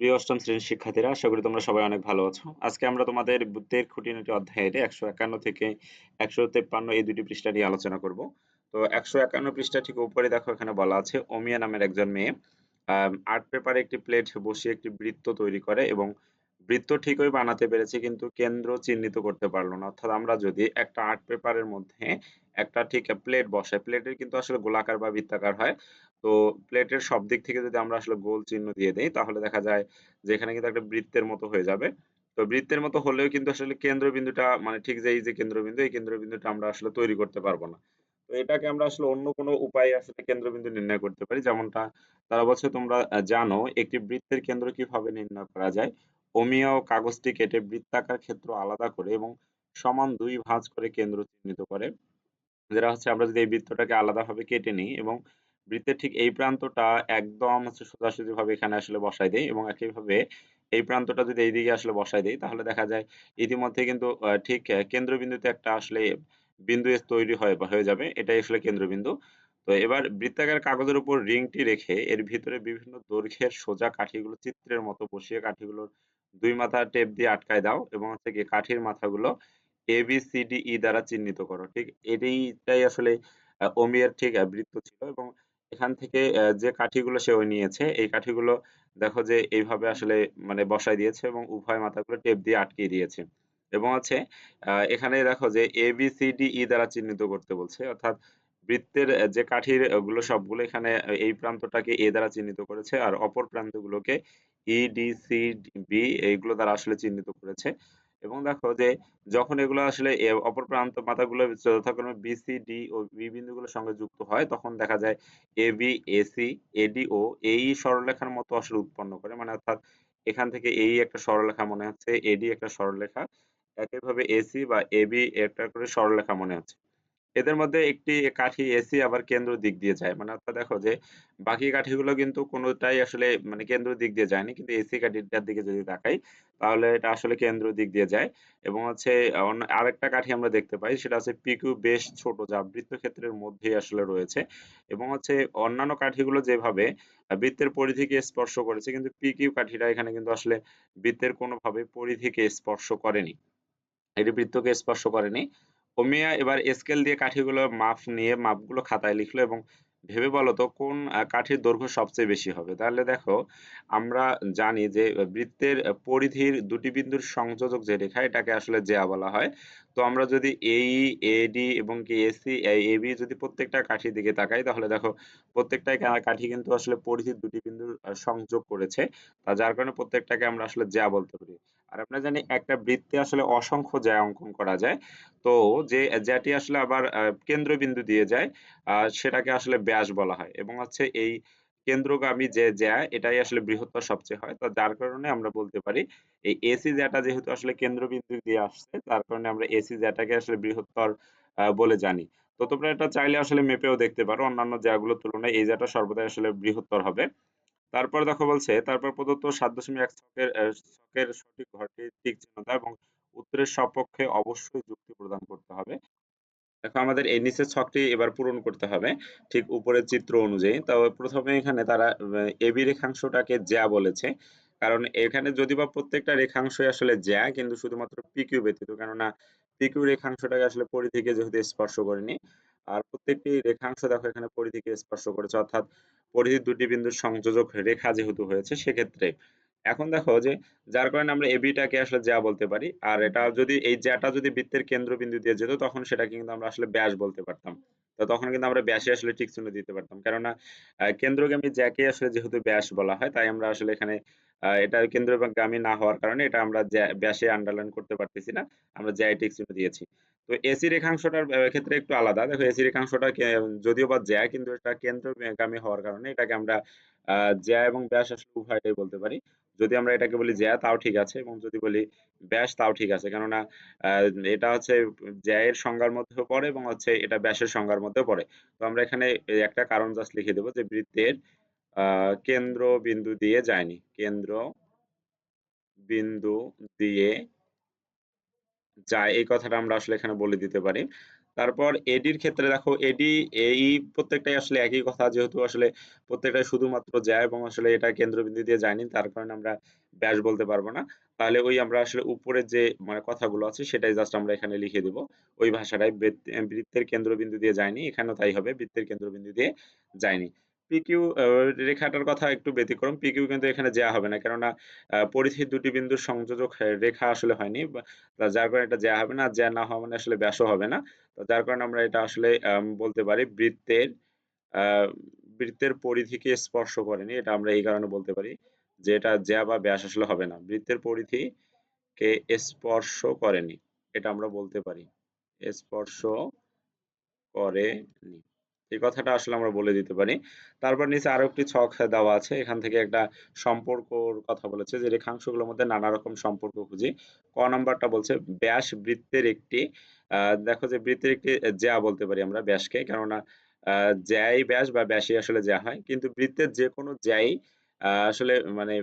প্রিয় অষ্টম শ্রেণির শিক্ষার্থীরা, আশা করি তোমরা সবাই অনেক ভালো আছো। আজকে আমরা তোমাদের বুদ্ধের খুঁটিনাটি অধ্যায়ের একশো একান্ন থেকে একশো তেপ্পান্ন এই দুটি পৃষ্ঠা নিয়ে আলোচনা করব। তো একশো একান্ন পৃষ্ঠা ঠিক উপরে দেখো এখানে বলা আছে, ওমিয়া নামের একজন মেয়ে আর্ট পেপারে একটি প্লেট বসিয়ে একটি বৃত্ত তৈরি করে এবং বৃত্ত ঠিকই বানাতে পেরেছে, কিন্তু কেন্দ্র চিহ্নিত করতে পারল না। অর্থাৎ আমরা যদি একটা আর্ট পেপারের মধ্যে একটা ঠিক প্লেট বসাই প্লেটের কিন্তু আসলে গোলাকার বা বৃত্তাকার হয়। তো প্লেটের সব দিক থেকে যদি আমরা আসলে গোল চিহ্ন দিয়ে দেই, তাহলে দেখা যায় যে এখানে কিন্তু একটা বৃত্তের মতো হয়ে যাবে। তো বৃত্তের মতো হলেও কিন্তু আসলে কেন্দ্রবিন্দুটা মানে ঠিক যে এই যে কেন্দ্রবিন্দু, এই কেন্দ্রবিন্দুটা আমরা আসলে তৈরি করতে পারব না। তো এটাকে আমরা আসলে অন্য কোনো উপায়ে আসলে কেন্দ্রবিন্দু নির্ণয় করতে পারি। যেমনটা তারা বলছে, তোমরা জানো, একটি বৃত্তের কেন্দ্র কীভাবে নির্ণয় করা যায়? অমিয়া ও কাগজটি কেটে বৃত্তাকার ক্ষেত্র আলাদা করে এবং সমান দুই ভাঁজ করে কেন্দ্র চিহ্নিত করে। যেটা হচ্ছে আমরা যদি এই বৃত্তটাকে আলাদাভাবে কেটে নিই এবং বৃত্তের ঠিক এই প্রান্তটা একদম হচ্ছে সোজাসুজি ভাবে এখানে আসলে বসাই দেই এবং একইভাবে এই প্রান্তটা যদি এইদিকে আসলে বসাই দেই, তাহলে দেখা যায় ইতিমধ্যে কিন্তু ঠিক কেন্দ্রবিন্দুতে একটা আসলে বিন্দু তৈরি হয় হয়ে যাবে। এটাই আসলে কেন্দ্রবিন্দু। তো এবার বৃত্তাকার কাগজের উপর রিংটি রেখে এর ভিতরে বিভিন্ন দৈর্ঘ্যের সোজা কাঠিগুলো, চিত্রের মতো বসিয়ে কাঠিগুলোর দুই মাথা টেপ দিয়ে আটকায় দাও এবং হচ্ছে কি কাঠির মাথাগুলো A B C D E দ্বারা চিহ্নিত করো। ঠিক এটাই আসলে ওমিয়ার ঠিক বৃত্ত ছিল এবং এখান থেকে যে কাঠিগুলো সে নিয়েছে, এই কাঠিগুলো দেখো যে এইভাবে আসলে মানে বসাই দিয়েছে এবং উভয় মাথাগুলো টেপ দিয়ে আটকিয়ে দিয়েছে। এবং হচ্ছে এখানে দেখো যে A B C D E দ্বারা চিহ্নিত করতে বলছে। অর্থাৎ বৃত্তের যে কাঠিরগুলো সবগুলো এখানে এই প্রান্তটাকে এ দ্বারা চিহ্নিত করেছে আর অপর প্রান্তগুলোকে ই ডি সি বি এইগুলো দ্বারা আসলে চিহ্নিত করেছে। এবং দেখো যে যখন এগুলো আসলে অপর প্রান্ত মাথাগুলো যথাক্রমে বি সি ডি ও বি বিন্দুগুলোর সঙ্গে যুক্ত হয়, তখন দেখা যায় এ বি এসি এডি ও এই সরলরেখার মতো আসলে উৎপন্ন করে। মানে অর্থাৎ এখান থেকে এই একটা সরলরেখা মনে হচ্ছে এডি একটা সরলরেখা। একইভাবে এসি বা এবি একটা করে সরলরেখা মনে হচ্ছে। এদের মধ্যে একটি কাঠি এসি আবার কেন্দ্র দিক দিয়ে যায়। মানে অর্থাৎ দেখো যে, বাকি কাঠিগুলো কিন্তু কোনোটাই আসলে মানে কেন্দ্র দিক দিয়ে যায়নি। কিন্তু এসি কাঠিটার দিকে যদি তাকাই, তাহলে এটা আসলে কেন্দ্র দিক দিয়ে যায়। এবং হচ্ছে আরেকটা কাঠি আমরা দেখতে পাই, সেটা হচ্ছে পিকিউ বেশ ছোট, যা বৃত্তক্ষেত্রের মধ্যেই আসলে রয়েছে। এবং হচ্ছে অন্যান্য কাঠিগুলো যেভাবে বৃত্তের পরিধিকে স্পর্শ করেছে, কিন্তু পিকিউ কাঠিটা এখানে কিন্তু আসলে বৃত্তের কোনোভাবে পরিধিকে স্পর্শ করেনি। এটি বৃত্তকে স্পর্শ করেনি। ওমিয়া এবার স্কেল দিয়ে কাঠিগুলো মাপ নিয়ে মাপগুলো খাতায় লিখলো এবং ভেবে বলো তো কোন কাঠির দৈর্ঘ্য সবচেয়ে বেশি হবে? তাহলে দেখো, আমরা জানি যে বৃত্তের পরিধির দুটি বিন্দুর সংযোজক যে রেখা, এটাকে আসলে জেয়া বলা হয়। তো আমরা যদি এই এডি এবং কি এসি এবি যদি প্রত্যেকটা কাঠির দিকে তাকাই, তাহলে দেখো প্রত্যেকটাই কাঠি কিন্তু আসলে পরিধির দুটি বিন্দুর সংযোগ করেছে। তা যার কারণে প্রত্যেকটাকে আমরা আসলে জ্যা বলতে পারি। আর আমরা জানি একটা বৃত্তে আসলে অসংখ্য জ্যা অঙ্কন করা যায়। তো যে জ্যাটি আসলে আবার কেন্দ্রবিন্দু দিয়ে যায় সেটাকে আসলে ব্যাস বলা হয় এবং হচ্ছে এই কেন্দ্রগামী যে জ্যা, এটাই আসলে বৃহত্তর সবচেয়ে হয়। তো যার কারণে আমরা বলতে পারি, এই এসি জ্যাটা যেহেতু আসলে কেন্দ্রবিন্দু দিয়ে আসছে, তার কারণে আমরা এসি জ্যাটাকে আসলে বৃহত্তর বলে জানি। তো তোমরা এটা চাইলে আসলে মেপেও দেখতে পারো, অন্যান্য জ্যাগুলোর তুলনায় এই জ্যাটা সর্বদাই আসলে বৃহত্তর হবে। তারপর দেখো বলছে, তারপর প্রদত্ত সাত দশমিক এক ছকের ছকের সঠিক ঘরটি ঠিক চিহ্ন এবং উত্তরের সপক্ষে অবশ্যই যুক্তি প্রদান করতে হবে। দেখো আমাদের এই নিচের ছকটি এবার পূরণ করতে হবে, ঠিক উপরের চিত্র অনুযায়ী। তো প্রথমে এখানে তারা এবি রেখাংশটাকে জ্যা বলেছে। কারণ এখানে যদি বা প্রত্যেকটা রেখাংশই আসলে জ্যা, কিন্তু শুধুমাত্র পিকিউ ব্যতীত, কেননা পিকিউ রেখাংশটাকে আসলে পরিধিকে যেহেতু স্পর্শ করেনি আর প্রত্যেকটি রেখাংশ দেখো এখানে পরিধিকে স্পর্শ করেছে, অর্থাৎ পরিধির দুটি বিন্দুর সংযোজক রেখা যেহেতু হয়েছে সেক্ষেত্রে। এখন দেখো যে যার কারণে আমরা এবিটাকে আসলে জ্যা বলতে পারি, আর এটা যদি, এই জ্যাটা যদি বৃত্তের কেন্দ্রবিন্দু দিয়ে যেত তখন সেটাকে কিন্তু আমরা আসলে ব্যাস বলতে পারতাম। তো তখন কিন্তু আমরা ব্যাসে আসলে ঠিক চিহ্ন দিতে পারতাম। কেননা কেন্দ্রগামী জ্যাকে আসলে যেহেতু ব্যাস বলা হয়, তাই আমরা আসলে এখানে এটা কেন্দ্রগামী না হওয়ার কারণে এটা আমরা ব্যাসে আন্ডারলাইন করতে পারতেছি না। আমরা জ্যায় ঠিক চিহ্ন দিয়েছি। তো এসি রেখাংশটার ক্ষেত্রে একটু আলাদা। দেখো এসি রেখাংশটা যদিও বা জ্যা, কিন্তু এটা কেন্দ্রগামী হওয়ার কারণে এটাকে আমরা জ্যা এবং ব্যাস আসলে উভয়টাই বলতে পারি। যদি আমরা এটাকে বলি জ্যা, তাও ঠিক আছে, এবং যদি বলি ব্যাস, তাও ঠিক আছে। কেননা এটা হচ্ছে জ্যায়ের সংজ্ঞার মধ্যেও পড়ে এবং হচ্ছে এটা ব্যাসের সংজ্ঞার মধ্যেও পড়ে। তো আমরা এখানে একটা কারণ জাস্ট লিখে দেবো যে বৃত্তের কেন্দ্র বিন্দু দিয়ে যায়নি। কেন্দ্র বিন্দু দিয়ে যায়, এই কথাটা আমরা আসলে এখানে বলে দিতে পারি। তারপর এডির ক্ষেত্রে দেখো এডি এই প্রত্যেকটাই আসলে একই কথা, যেহেতু আসলে প্রত্যেকটাই শুধুমাত্র জ্যা এবং আসলে এটা কেন্দ্রবিন্দু দিয়ে যায়নি, তার কারণে আমরা ব্যাস বলতে পারব না। তাহলে ওই আমরা আসলে উপরের যে মানে কথাগুলো আছে, সেটাই জাস্ট আমরা এখানে লিখে দিব। ওই ভাষাটাই বৃত্ত- বৃত্তের কেন্দ্রবিন্দু দিয়ে যায়নি, এখানেও তাই হবে, বৃত্তের কেন্দ্রবিন্দু দিয়ে যায়নি। পিকিউ রেখাটার কথা একটু ব্যতিক্রম। পিকিউ কিন্তু এখানে জ্যা হবে না, কেননা পরিধির দুটি বিন্দুর সংযোজক রেখা আসলে হয়নি। যার কারণে এটা জ্যা হবে না জ্যা না হওয়া মানে আসলে ব্যাসও হবে না। তো যার কারণে আমরা এটা আসলে বলতে পারি বৃত্তের বৃত্তের পরিধিকে স্পর্শ করেনি। এটা আমরা এই কারণে বলতে পারি যে এটা জ্যা বা ব্যাস আসলে হবে না। বৃত্তের পরিধিকে স্পর্শ করেনি। এটা আমরা বলতে পারি স্পর্শ করেনি। এই কথাটা আসলে আমরা বলে দিতে পারি। তারপর নিচে আরও একটি ছক দেওয়া আছে। এখান থেকে একটা সম্পর্কর কথা বলেছে যে রেখাংশগুলোর মধ্যে নানা রকম সম্পর্ক খুঁজি। ক নাম্বারটা বলছে ব্যাস বৃত্তের একটি দেখো যে বৃত্তের একটি জ্যা বলতে পারি আমরা ব্যাসকে। কেননা জ্যাই ব্যাস বা ব্যাসই আসলে জ্যা হয়। কিন্তু বৃত্তের যে কোনো জ্যাই আসলে মানে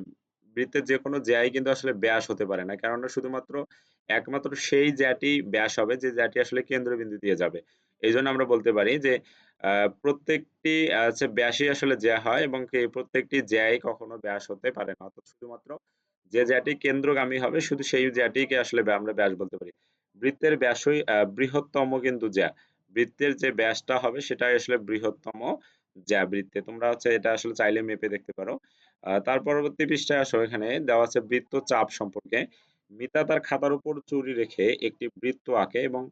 বৃত্তের যে কোনো জ্যাই কিন্তু আসলে ব্যাস হতে পারে না। কেননা শুধুমাত্র একমাত্র সেই জ্যাটি ব্যাস হবে, যে জ্যাটি আসলে কেন্দ্রবিন্দু দিয়ে যাবে। এই জন্য আমরা বলতে পারি যে প্রত্যেকটি হচ্ছে ব্যাসই আসলে জ্যা হয় এবং প্রত্যেকটি জ্যাই কখনো ব্যাস হতে পারে না। অর্থাৎ শুধুমাত্র যে জ্যাটি কেন্দ্রগামী হবে, শুধু সেই জ্যাটিকে আসলে আমরা ব্যাস বলতে পারি। বৃত্তের ব্যাসই বৃহত্তম কিন্তু জ্যা। বৃত্তের যে ব্যাসটা হবে, সেটাই আসলে বৃহত্তম জ্যা বৃত্তে। তোমরা হচ্ছে এটা আসলে চাইলে মেপে দেখতে পারো। তার পরবর্তী পৃষ্ঠায় আসো এখানে। দেওয়া আছে বৃত্ত চাপ সম্পর্কে। মিতা তার খাতার উপর চুরি রেখে একটি বৃত্ত আঁকে এবং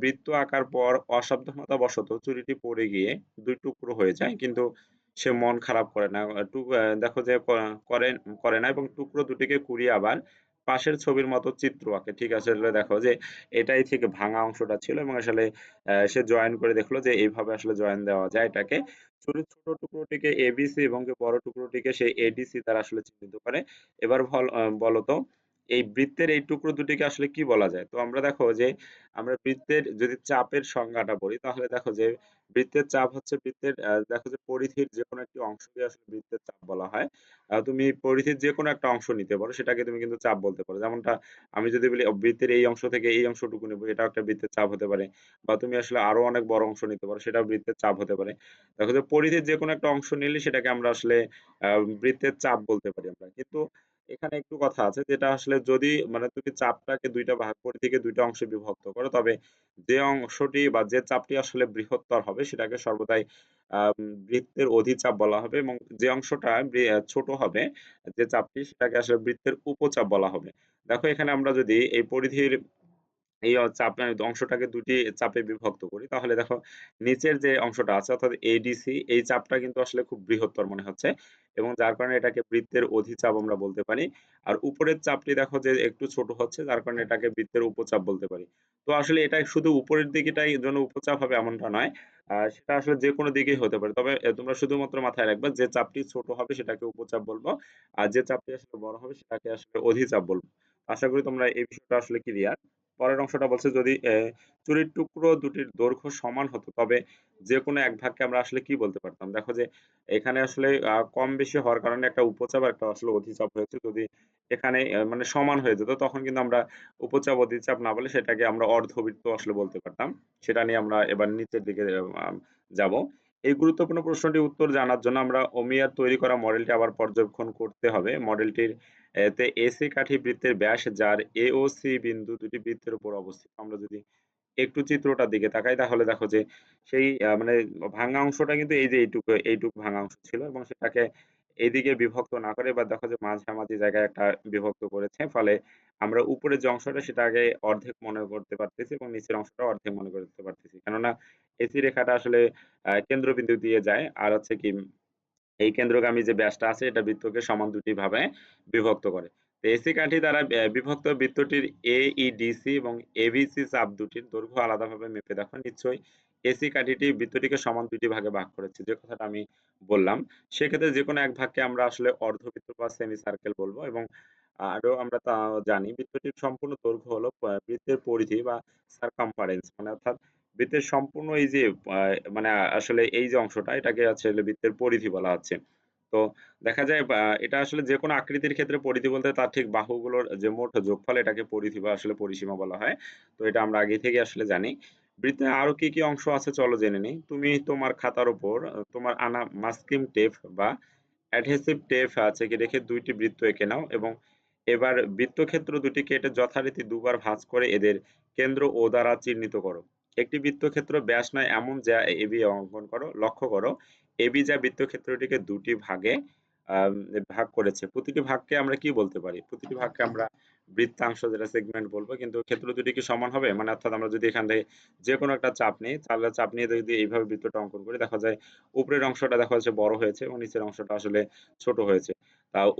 বৃত্ত আঁকার পর অসাবধানতাবশত চুরিটি পড়ে গিয়ে দুই টুকরো হয়ে যায়। কিন্তু সে মন খারাপ করে না। দেখো যে করে করে না এবং টুকরো দুটিকে কুড়িয়ে আবার পাশের ছবির মতো চিত্র আঁকে। ঠিক আছে দেখো যে এটাই থেকে ভাঙা অংশটা ছিল এবং আসলে সে জয়েন করে দেখল যে এইভাবে আসলে জয়েন দেওয়া যায় এটাকে। চুরির ছোট টুকরোটিকে এবিসি এবং বড় টুকরোটিকে সে এডিসি দ্বারা আসলে চিহ্নিত করে। এবার বল আহ, বলো তো এই বৃত্তের এই টুকরো দুটিকে আসলে কি বলা যায়? তো আমরা দেখো যে, আমরা বৃত্তের যদি চাপের সংজ্ঞাটা বলি, তাহলে দেখো যে, বৃত্তের চাপ হচ্ছে বৃত্তের দেখো যে পরিধির যে কোনো একটি অংশকে আসলে বৃত্তের চাপ বলা হয়। তুমি পরিধির যে কোনো একটা অংশ নিতে পারো, সেটাকে তুমি কিন্তু চাপ বলতে পারো। যেমনটা আমি যদি বলি বৃত্তের এই অংশ থেকে এই অংশটুকু নেব এটা একটা বৃত্তের চাপ হতে পারে। বা তুমি আসলে আরও অনেক বড় অংশ নিতে পারো, সেটাও বৃত্তের চাপ হতে পারে। দেখো যে, পরিধির যে কোনো একটা অংশ নিলে সেটাকে আমরা আসলে বৃত্তের চাপ বলতে পারি আমরা। কিন্তু এখানে একটু কথা আছে যেটা আসলে যদি মানে তুমি চাপটাকে দুইটা ভাগ করে থেকে দুইটা অংশে বিভক্ত করো, তবে যে অংশটি বা যে চাপটি আসলে বৃহত্তর হবে সেটাকে সর্বদাই বৃত্তের অধিচাপ বলা হবে এবং যে অংশটা ছোট হবে, যে চাপটি সেটাকে আসলে বৃত্তের উপচাপ বলা হবে। দেখো এখানে আমরা যদি এই পরিধির এই চাপ অংশটাকে দুটি চাপে বিভক্ত করি। তাহলে দেখো নিচের যে অংশটা আছে অর্থাৎ এডিসি এই চাপটা কিন্তু আসলে খুব বৃহত্তর মনে হচ্ছে এবং যার কারণে এটাকে বৃত্তের অধিচাপ আমরা বলতে পারি। আর উপরের চাপটি দেখো যে একটু ছোট হচ্ছে যার কারণে এটাকে বৃত্তের উপচাপ বলতে পারি। তো আসলে এটা শুধু উপরের দিকেটাই জন্য উপচাপ হবে এমনটা নয় আহ, সেটা আসলে যে কোনো দিকেই হতে পারে। তবে তোমরা শুধুমাত্র মাথায় রাখবে যে চাপটি ছোট হবে সেটাকে উপচাপ বলব আর যে চাপটি আসলে বড় হবে সেটাকে আসলে অধিচাপ বলব। আশা করি তোমরা এই বিষয়টা আসলে ক্লিয়ার পরের অংশটা বলছে যদি চুরির টুকরো দুটির দৈর্ঘ্য সমান হতো, তবে যে কোনো এক ভাগকে আমরা আসলে কি বলতে পারতাম? দেখো যে, এখানে আসলে কম বেশি হওয়ার কারণে একটা উপচাপ একটা আসলে অধিচাপ হয়েছে। যদি এখানে মানে সমান হয়ে যেত, তখন কিন্তু আমরা উপচাপ, অধিচাপ না বলে সেটাকে আমরা অর্ধবৃত্ত আসলে বলতে পারতাম। সেটা নিয়ে আমরা এবার নিচের দিকে যাব। এই গুরুত্বপূর্ণ প্রশ্নটির উত্তর জানার জন্য আমরা ওমিয়ার তৈরি করা মডেলটি আবার পর্যবেক্ষণ করতে হবে। মডেলটির, এতে এসি কাঠি বৃত্তের ব্যাস, যার এ ও সি বিন্দু দুটি বৃত্তের উপর অবস্থিত। আমরা যদি একটু চিত্রটার দিকে তাকাই, তাহলে দেখো যে সেই মানে ভাঙা অংশটা কিন্তু এই যে এইটুকু এইটুকু ভাঙা অংশ ছিল এবং সেটাকে এইদিকে বিভক্ত না করে এবার দেখো যে মাঝামাঝি জায়গায় একটা বিভক্ত করেছে। ফলে আমরা উপরের যে অংশটা সেটাকে অর্ধেক মনে করতে পারতেছি এবং নিচের অংশটা অর্ধেক মনে করতে পারতেছি। কেননা এসি রেখাটা আসলে কেন্দ্রবিন্দু দিয়ে যায়। আর হচ্ছে কি, এই কেন্দ্রগামী যে ব্যাসটা আছে, এটা বৃত্তকে সমান দুটি ভাবে বিভক্ত করে। তো এসি কাঠি দ্বারা বিভক্ত বৃত্তটির এ ই ডিসি এবং এবিসি চাপ দুটির দৈর্ঘ্য আলাদাভাবে মেপে দেখো। নিশ্চয়ই এসি কাঠিটি বৃত্তটিকে সমান দুটি ভাগে ভাগ করেছে, যে কথাটা আমি বললাম। সেক্ষেত্রে যে কোনো এক ভাগকে আমরা আসলে অর্ধবৃত্ত বা সেমি সার্কেল বলব এবং আরও আমরা তা জানি। বৃত্তটির সম্পূর্ণ দৈর্ঘ্য হলো বৃত্তের পরিধি বা সারকামফারেন্স মানে অর্থাৎ বৃত্তের সম্পূর্ণ এই যে মানে আসলে এই যে অংশটা, এটাকে আসলে বৃত্তের পরিধি বলা হচ্ছে। তো দেখা যায় এটা আসলে যে কোনো আকৃতির ক্ষেত্রে পরিধি বলতে তার ঠিক বাহুগুলোর যে মোট যোগফল, এটাকে পরিধি বা আসলে পরিসীমা বলা হয়। তো এটা আমরা আগে থেকে আসলে জানি। বৃত্তে আরও কি কি অংশ আছে চলো জেনে নিই। তুমি তোমার খাতার উপর তোমার আনা মাস্কিং টেপ বা অ্যাডহেসিভ টেপ আছে কি রেখে দুইটি বৃত্ত এঁকে নাও এবং এবার বৃত্তক্ষেত্র দুটি কেটে যথারীতি দুবার ভাঁজ করে এদের কেন্দ্র ও দ্বারা চিহ্নিত করো। একটি বৃত্তক্ষেত্র ব্যাস নয়, এমন যা এবি অঙ্কন করো। লক্ষ্য করো এবি যা বৃত্তক্ষেত্রটিকে দুটি ভাগে ভাগ করেছে। প্রতিটি ভাগকে আমরা কি বলতে পারি? প্রতিটি ভাগকে আমরা বৃত্তাংশ যেটা সেগমেন্ট বলব, কিন্তু ক্ষেত্র দুটি কি সমান হবে? মানে অর্থাৎ আমরা যদি এখান থেকে যে কোনো একটা চাপ নিই, তাহলে চাপ নিয়ে যদি এইভাবে বৃত্তটা অঙ্কন করি, দেখা যায় উপরের অংশটা দেখা যাচ্ছে বড় হয়েছে এবং নিচের অংশটা আসলে ছোট হয়েছে।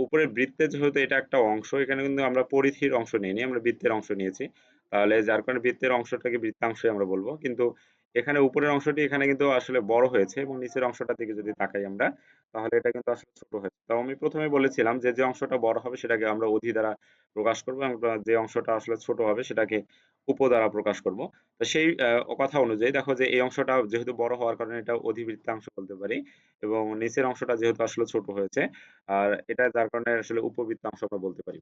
উপরের বৃত্তে যেহেতু এটা একটা অংশ, এখানে কিন্তু আমরা পরিধির অংশ নিইনি, আমরা বৃত্তের অংশ নিয়েছি। তাহলে যার কারণে বৃত্তের অংশটাকে বৃত্তাংশই আমরা বলব। কিন্তু এখানে উপরের অংশটি এখানে কিন্তু আসলে বড় হয়েছে এবং নিচের অংশটা দিকে যদি তাকাই আমরা তাহলে এটা কিন্তু আসলে ছোট হয়েছে তো আমি প্রথমে বলেছিলাম যে যে অংশটা বড় হবে সেটাকে আমরা অধি দ্বারা প্রকাশ করব এবং যে অংশটা আসলে ছোট হবে সেটাকে উপ দ্বারা প্রকাশ করব। তো সেই কথা অনুযায়ী দেখো যে, এই অংশটা যেহেতু বড় হওয়ার কারণে এটা অধিবৃত্তাংশ বলতে পারি এবং নিচের অংশটা যেহেতু আসলে ছোট হয়েছে, আর এটা যার কারণে আসলে উপবৃত্তাংশ আমরা বলতে পারি।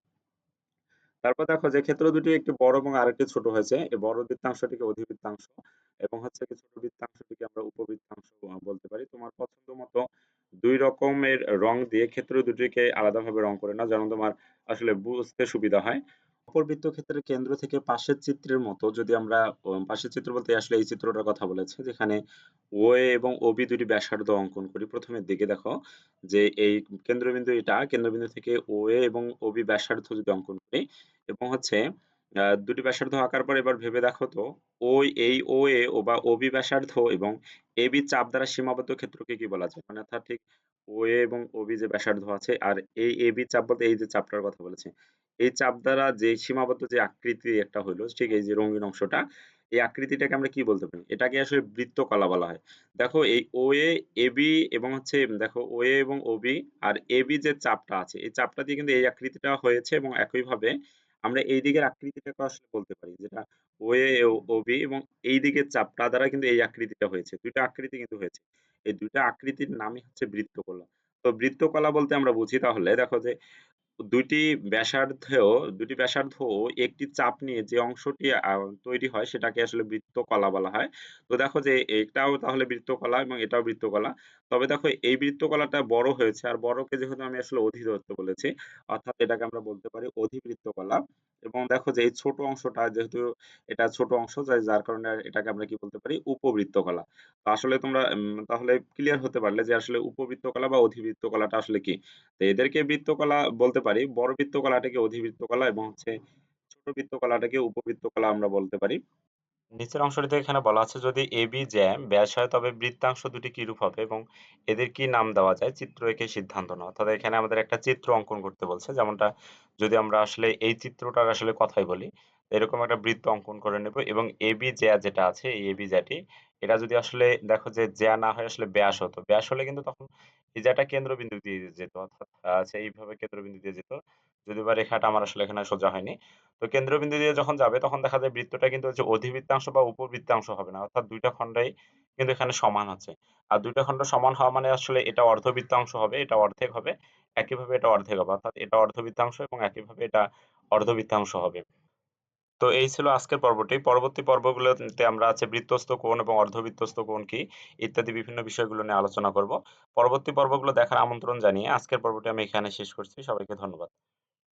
তারপর দেখো যে, ক্ষেত্র দুটি একটি বড় এবং আরেকটি ছোট হয়েছে। এই বড় বৃত্তাংশটিকে অধিবৃত্তাংশ এবং হচ্ছে ছোট বৃত্তাংশটিকে আমরা উপবৃত্তাংশ বলতে পারি। তোমার পছন্দ মতো রকমের রং দিয়ে ক্ষেত্র দুটিকে আলাদাভাবে রং করে নাও যেন তোমার আসলে বুঝতে সুবিধা হয়। অপর বৃত্তক্ষেত্রের কেন্দ্র থেকে পাশের চিত্রের মতো যদি আমরা পাশের চিত্র বলতে আসলে এই চিত্রটার কথা বলেছে যেখানে ওএ এবং ওবি দুটি ব্যাসার্ধ অঙ্কন করি। দিকে দেখো যে এই কেন্দ্রবিন্দু এটা, কেন্দ্রবিন্দু থেকে ওএ এবং ওবি ব্যাসার্ধ যদি অঙ্কন করি এবং হচ্ছে দুটি ব্যাসার্ধ আঁকার পর এবার ভেবে দেখো তো ওই এই ও এ ও বা ওবি ব্যাসার্ধ এবং এবি চাপ দ্বারা সীমাবদ্ধ ক্ষেত্রকে কি বলা যায়? মানে অর্থাৎ ঠিক ও এ এবং ওবি যে ব্যাসার্ধ আছে আর এই এবি চাপ বলতে এই যে চাপটার কথা বলেছে, এই চাপ দ্বারা যে সীমাবদ্ধ যে আকৃতি একটা হলো ঠিক এই যে রঙিন অংশটা, এই আকৃতিটাকে আমরা কি বলতে পারি? এটাকে আসলে বৃত্তকলা বলা হয়। দেখো এই ও এ এবি এবং হচ্ছে দেখো ও এ এবং ওবি আর এবি যে চাপটা আছে, এই চাপটা দিয়ে কিন্তু এই আকৃতিটা হয়েছে এবং একইভাবে আমরা এই দিকের আকৃতিটাকে আসলে বলতে পারি, যেটা ও এ ও বি এবং এই দিকের চাপটা দ্বারা কিন্তু এই আকৃতিটা হয়েছে। দুইটা আকৃতি কিন্তু হয়েছে। এই দুইটা আকৃতির নামই হচ্ছে বৃত্তকলা। তো বৃত্তকলা বলতে আমরা বুঝি তাহলে দেখো যে দুইটি ব্যাসার্ধেও দুটি ব্যাসার্ধ একটি চাপ নিয়ে যে অংশটি তৈরি হয় সেটাকে আসলে বৃত্তকলা বলা হয়। তো দেখো যে এটাও তাহলে বৃত্তকলা এবং এটাও বৃত্তকলা। তবে দেখো এই বৃত্তকলাটা বড় হয়েছে আর বড়কে যেহেতু আমি আসলে অধি ধরতে বলেছি, অর্থাৎ এটাকে আমরা বলতে পারি অধিবৃত্তকলা। এবং দেখো যে এই ছোট অংশটা যেহেতু এটা ছোট অংশ যার যার কারণে এটাকে আমরা কি বলতে পারি? উপবৃত্তকলা। আসলে তোমরা তাহলে ক্লিয়ার হতে পারলে যে আসলে উপবৃত্তকলা বা অধিবৃত্তকলাটা আসলে কি? তো এদেরকে বৃত্তকলা বলতে পারি। বড় বৃত্তকলাটাকে অধিবৃত্তকলা এবং হচ্ছে ছোট বৃত্তকলাটাকে উপবৃত্তকলা আমরা বলতে পারি। নিচের অংশটিতে এখানে বলা আছে যদি এবি জ্যাম ব্যাস হয় তবে বৃত্তাংশ দুটি কিরূপ হবে এবং এদের কি নাম দেওয়া যায়? চিত্র এঁকে সিদ্ধান্ত নেওয়া। অর্থাৎ এখানে আমাদের একটা চিত্র অঙ্কন করতে বলছে। যেমনটা যদি আমরা আসলে এই চিত্রটার আসলে কথাই বলি, এরকম একটা বৃত্ত অঙ্কন করে নেব এবং এ বি জ্যা যেটা আছে, এই এ বি জ্যাটি এটা যদি আসলে দেখো যে জ্যা না হয় আসলে ব্যাস হতো। ব্যাস হলে কিন্তু তখন এই জ্যাটা কেন্দ্রবিন্দু দিয়ে যেত অর্থাৎ আহ, এইভাবে কেন্দ্রবিন্দু দিয়ে যেত। যদি বা রেখাটা আমার আসলে এখানে সোজা হয়নি। তো কেন্দ্রবিন্দু দিয়ে যখন যাবে তখন দেখা যায় বৃত্তটা কিন্তু হচ্ছে অধিবৃত্তাংশ বা উপবৃত্তাংশ হবে না। অর্থাৎ দুইটা খণ্ডই কিন্তু এখানে সমান হচ্ছে। আর দুইটা খণ্ড সমান হওয়া মানে আসলে এটা অর্ধবৃত্তাংশ হবে এটা অর্ধেক হবে একইভাবে এটা অর্ধেক হবে। অর্থাৎ এটা অর্ধবৃত্তাংশ এবং একইভাবে এটা অর্ধবৃত্তাংশ হবে। তো এই ছিল আজকের পর্বটি। পরবর্তী পর্বগুলোতে আমরা আছে বৃত্তস্ত কোণ এবং অর্ধবৃত্তস্থ কোণ কি ইত্যাদি বিভিন্ন বিষয়গুলো নিয়ে আলোচনা করব। পরবর্তী পর্বগুলো দেখার আমন্ত্রণ জানিয়ে আজকের পর্বটি আমি এখানে শেষ করছি। সবাইকে ধন্যবাদ।